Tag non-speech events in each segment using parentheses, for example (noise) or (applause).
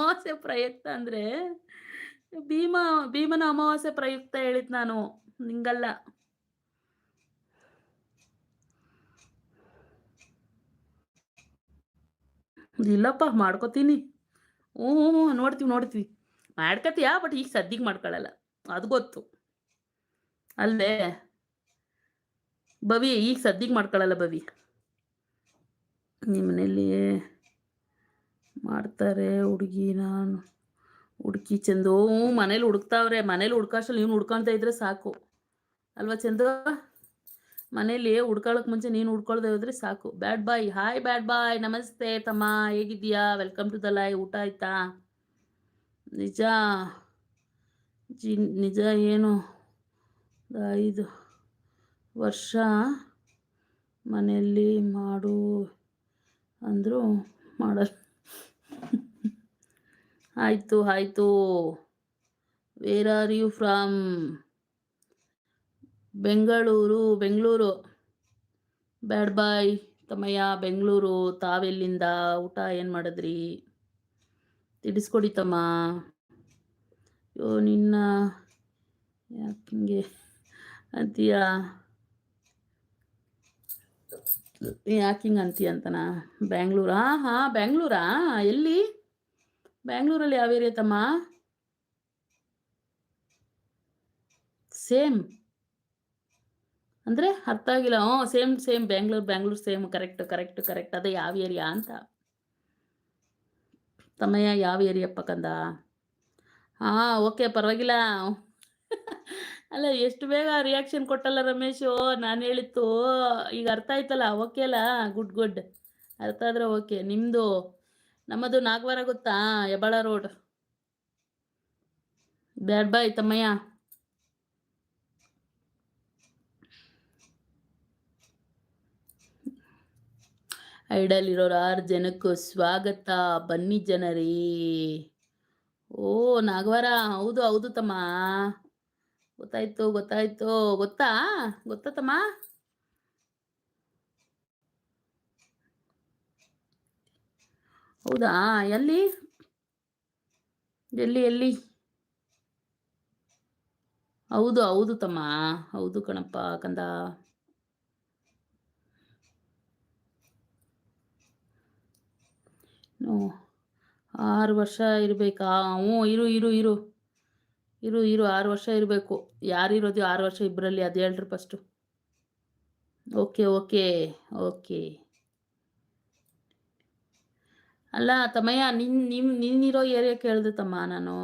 ಅಮಾವಾಸ್ಯೆ ಪ್ರಯುಕ್ತ ಅಂದ್ರೆ ಭೀಮ, ಭೀಮನ ಅಮಾವಾಸ್ಯೆ ಪ್ರಯುಕ್ತ ಹೇಳಿದ್ ನಾನು, ನಿಂಗಲ್ಲ. ಇಲ್ಲಪ್ಪ, ಮಾಡ್ಕೋತೀನಿ. ಹ್ಞೂ ನೋಡ್ತೀವಿ ನೋಡ್ತೀವಿ. ಮಾಡ್ಕೊತೀಯ, ಬಟ್ ಈಗ ಸದ್ಯಕ್ಕೆ ಮಾಡ್ಕೊಳ್ಳಲ್ಲ ಅದು ಗೊತ್ತು. ಅಲ್ಲೇ ಬವಿ ಈಗ ಸದ್ಯಕ್ಕೆ ಮಾಡ್ಕೊಳ್ಳಲ್ಲ ಬವಿ ನಿಮ್ಮ ಮನೇಲಿ ಮಾಡ್ತಾರೆ ಹುಡುಗಿ ನಾನು. ಹುಡುಕಿ ಚಂದು ಮನೇಲಿ ಹುಡುಕ್ತಾವ್ರೆ, ಮನೇಲಿ ಹುಡ್ಕಾಶಲ್ಲಿ ನೀನು ಹುಡ್ಕೊಳ್ತಾ ಇದ್ರೆ ಸಾಕು. ಅಲ್ವಾ ಚಂದು? ಮನೇಲಿ ಹುಡ್ಕೊಳಕ್ ಮುಂಚೆ ನೀನು ಹುಡ್ಕೊಳ್ದೆ ಹೋದ್ರೆ ಸಾಕು. Bad boy, hi bad boy, ನಮಸ್ತೆ ತಮ್ಮ, ಹೇಗಿದ್ದೀಯಾ? ವೆಲ್ಕಮ್ ಟು ದ ಲೈ ಊಟ ಆಯ್ತಾ? ನಿಜ? ಜಿ, ನಿಜ ಏನು? ಐದು ವರ್ಷ ಮನೆಯಲ್ಲಿ ಮಾಡು ಅಂದರು ಮಾಡ ಆಯಿತು ಆಯಿತು. Where are you from Bengaluru Bengaluru. Bad boy ತಮ್ಮಯ್ಯ, ಬೆಂಗಳೂರು. ತಾವೆಲ್ಲಿಂದ? ಊಟ ಏನು ಮಾಡಿದ್ರಿ? ತಿಳಿಸ್ಕೊಡಿ ತಮ್ಮ. ಯೋ, ನಿನ್ನ ಯಾಕೆ ಹಿಂಗೆ ಅಂತೀಯ? ಯಾಕಿಂಗ್ ಅಂತೀಯ ಅಂತನಾ? ಬ್ಯಾಂಗ್ಳೂರಾ ಹಾಂ ಬ್ಯಾಂಗ್ಳೂರಾ ಎಲ್ಲಿ? ಬ್ಯಾಂಗ್ಳೂರಲ್ಲಿ ಯಾವ ಏರಿಯಾ ತಮ್ಮ? ಸೇಮ್. ಅಂದರೆ ಅರ್ಥ ಆಗಿಲ್ಲ. ಹ್ಞೂ, same same. Bangalore Bangalore same. Correct correct correct. ಅದೇ ಯಾವ ಏರಿಯಾ ಅಂತ. ತಮ್ಮಯ್ಯ ಯಾವ ಏರಿಯಪ್ಪ ಕಂದ? ಹಾಂ, ಓಕೆ, ಪರವಾಗಿಲ್ಲ. ಅಲ್ಲ, ಎಷ್ಟು ಬೇಗ ರಿಯಾಕ್ಷನ್ ಕೊಟ್ಟಲ್ಲ ರಮೇಶು? ನಾನು ಹೇಳಿತ್ತು ಈಗ ಅರ್ಥ ಆಯ್ತಲ್ಲ? ಓಕೆ ಅಲ್ಲ? Good good. ಅರ್ಥ ಆದ್ರೆ ಓಕೆ. ನಿಮ್ಮದು ನಮ್ಮದು ನಾಗವಾರ ಗೊತ್ತಾ? ಹೆಬ್ಬಾಳ ರೋಡ್. ಬ್ಯಾಡ್ ಬಾಯ್ ತಮ್ಮಯ್ಯ. ಐಡಲ್ ಇರೋರು ಆರು ಜನಕ್ಕೂ ಸ್ವಾಗತ. ಬನ್ನಿ ಜನರೇ. ಓ, ನಾಗವಾರ. ಹೌದು ಹೌದು ತಮ್ಮ. ಗೊತ್ತಾಯ್ತು ಗೊತ್ತಾಯ್ತು. ಗೊತ್ತಾ? ಗೊತ್ತಾ ತಮ್ಮ? ಹೌದಾ? ಎಲ್ಲಿ? ಎಲ್ಲಿ ಎಲ್ಲಿ? ಹೌದು ಹೌದು ತಮ್ಮ. ಹೌದು ಕಣಪ್ಪ, ಕಂದ. ಆರು ವರ್ಷ ಇರಬೇಕಾ? ಹ್ಞೂ, ಇರು ಇರು ಇರು. ಇರು ಇರು, ಆರು ವರ್ಷ ಇರಬೇಕು. ಯಾರಿರೋದು ಆರು ವರ್ಷ ಇಬ್ಬರಲ್ಲಿ ಅದು ಹೇಳ್ರಿ ಫಸ್ಟು ಓಕೆ ಓಕೆ ಓಕೆ ಅಲ್ಲ ತಮ್ಮಯ್ಯ ನಿನ್ ನಿಮ್ಮ ನೀನಿರೋ ಏರಿಯಾ ಕೇಳಿದೆ ತಮ್ಮ ನಾನು.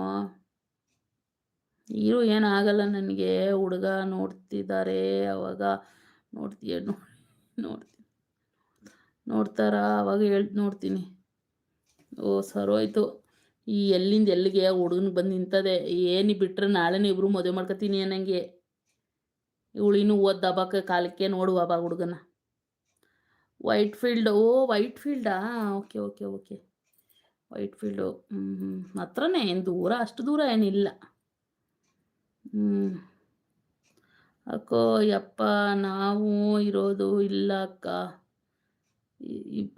ಇರು ಏನಾಗಲ್ಲ ನನಗೆ. ಹುಡುಗ ನೋಡ್ತಿದ್ದಾರೆ ಅವಾಗ. ನೋಡ್ತೀಯ ನೋಡ್ತೀನಿ ನೋಡ್ತಾರ? ಅವಾಗ ಹೇಳ್, ನೋಡ್ತೀನಿ. ಓ, ಸರೋಯ್ತು. ಈ ಎಲ್ಲಿಂದ ಎಲ್ಲಿಗೆ ಹುಡುಗನ ಬಂದು ನಿಂತದೆ? ಏನು ಬಿಟ್ರೆ ನಾಳೆನೇ ಇಬ್ರು ಮದುವೆ ಮಾಡ್ಕೊತೀನಿ ಅನ್ನಂಗೆ. ಇವಳು ಇನ್ನೂ ಓದ್ ದಬಾಕ ಕಾಲಕ್ಕೆ ನೋಡುವ ಬಾ ಹುಡುಗನ. ವೈಟ್ ಫೀಲ್ಡ್ ಓ ವೈಟ್ ಫೀಲ್ಡಾ okay okay okay white field ಹ್ಞೂ ಹ್ಞೂ ಹತ್ರನೇ, ಏನು ದೂರ? ಅಷ್ಟು ದೂರ ಏನಿಲ್ಲ. ಹ್ಞೂ ಅಕ್ಕೋ, ಯಪ್ಪ, ನಾವು ಇರೋದು ಇಲ್ಲ, ಅಕ್ಕ.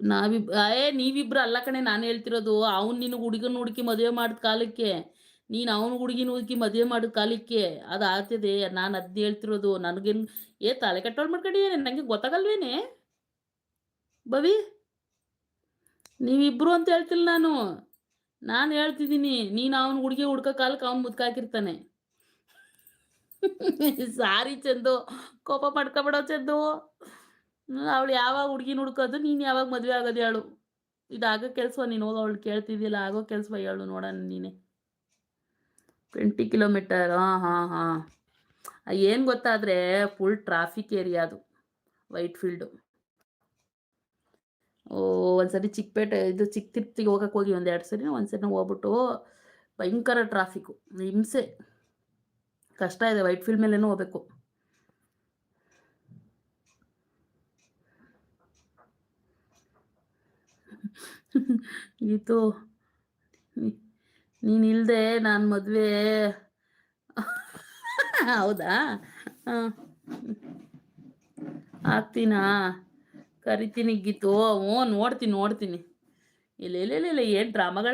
ನಾವಿಬ್ ಏ, ನೀವಿಬ್ರು ಅಲ್ಲ ಕಣೆ, ನಾನು ಹೇಳ್ತಿರೋದು. ಅವ್ನು ನಿನಗೆ ಹುಡುಗನ ಹುಡುಕಿ ಮದುವೆ ಮಾಡಿದ ಕಾಲಕ್ಕೆ. ನೀನು ಅವನ ಹುಡುಗಿನ ಹುಡುಕಿ ಮದುವೆ ಮಾಡಿದ ಕಾಲಕ್ಕೆ. ಅದು ಆಗ್ತಿದೆ ನಾನು ಅದ್ನ ಹೇಳ್ತಿರೋದು. ನನಗೇನು, ಏ, ತಲೆ ಕಟ್ಟೋಳು ಮಾಡ್ಕೊಂಡಿ ನನಗೆ ಗೊತ್ತಾಗಲ್ವೇನೆ? ಬವಿ ನೀವಿಬ್ರು ಅಂತ ಹೇಳ್ತಿಲ್ಲ ನಾನು. ನಾನು ಹೇಳ್ತಿದ್ದೀನಿ, ನೀನು ಅವನು ಹುಡುಗಿ ಹುಡ್ಕೋ ಕಾಲಕ್ಕೆ ಅವನು ಮುದ್ಕಾಕಿರ್ತಾನೆ (laughs) ಸಾರಿ ಚಂದು, ಕೋಪ ಮಾಡ್ಕೊಬಿಡೋ ಚಂದು. ಅವಳು ಯಾವಾಗ ಹುಡುಗಿ ಹುಡ್ಕೋದು, ನೀನು ಯಾವಾಗ ಮದುವೆ ಆಗೋದು ಹೇಳು. ಇದಾಗೋ ಕೆಲಸ ನೀನು, ಹೋಗಿ, ಅವಳು ಕೇಳ್ತಿದ್ದಿಲ್ಲ, ಆಗೋ ಕೆಲಸ ಹೇಳು ನೋಡೋಣ ನೀನೆ. ಟ್ವೆಂಟಿ ಕಿಲೋಮೀಟರ್ ಹಾಂ ಹಾಂ ಹಾಂ. ಏನು ಗೊತ್ತಾದರೆ ಫುಲ್ ಟ್ರಾಫಿಕ್ ಏರಿಯಾ ಅದು ವೈಟ್ ಫೀಲ್ಡು ಒಂದ್ಸರಿ ಚಿಕ್ಕಪೇಟೆ ಇದು ಚಿಕ್ಕ ತಿರ್ತಿಗೆ ಹೋಗಕ್ಕೆ ಹೋಗಿ ಒಂದು ಎರಡು ಸರಿ ಒಂದ್ಸರಿ ಹೋಗ್ಬಿಟ್ಟು ಭಯಂಕರ ಟ್ರಾಫಿಕ್ಕು ಹಿಂಸೆ. ಕಷ್ಟ ಇದೆ ವೈಟ್ ಫೀಲ್ಡ್ ಮೇಲೇನೂ ಹೋಗ್ಬೇಕು. ಗೀತು ನೀನಿಲ್ಲದೆ ನಾನು ಮದುವೆ. ಹೌದಾ? ಹಾಂ. ಆಗ್ತೀನಾ? ಕರಿತೀನಿ ಗೀತು. ಹ್ಞೂ ನೋಡ್ತೀನಿ ನೋಡ್ತೀನಿ. ಇಲ್ಲ ಇಲ್ಲ ಇಲ್ಲ ಏನು ಡ್ರಾಮಾಗಳು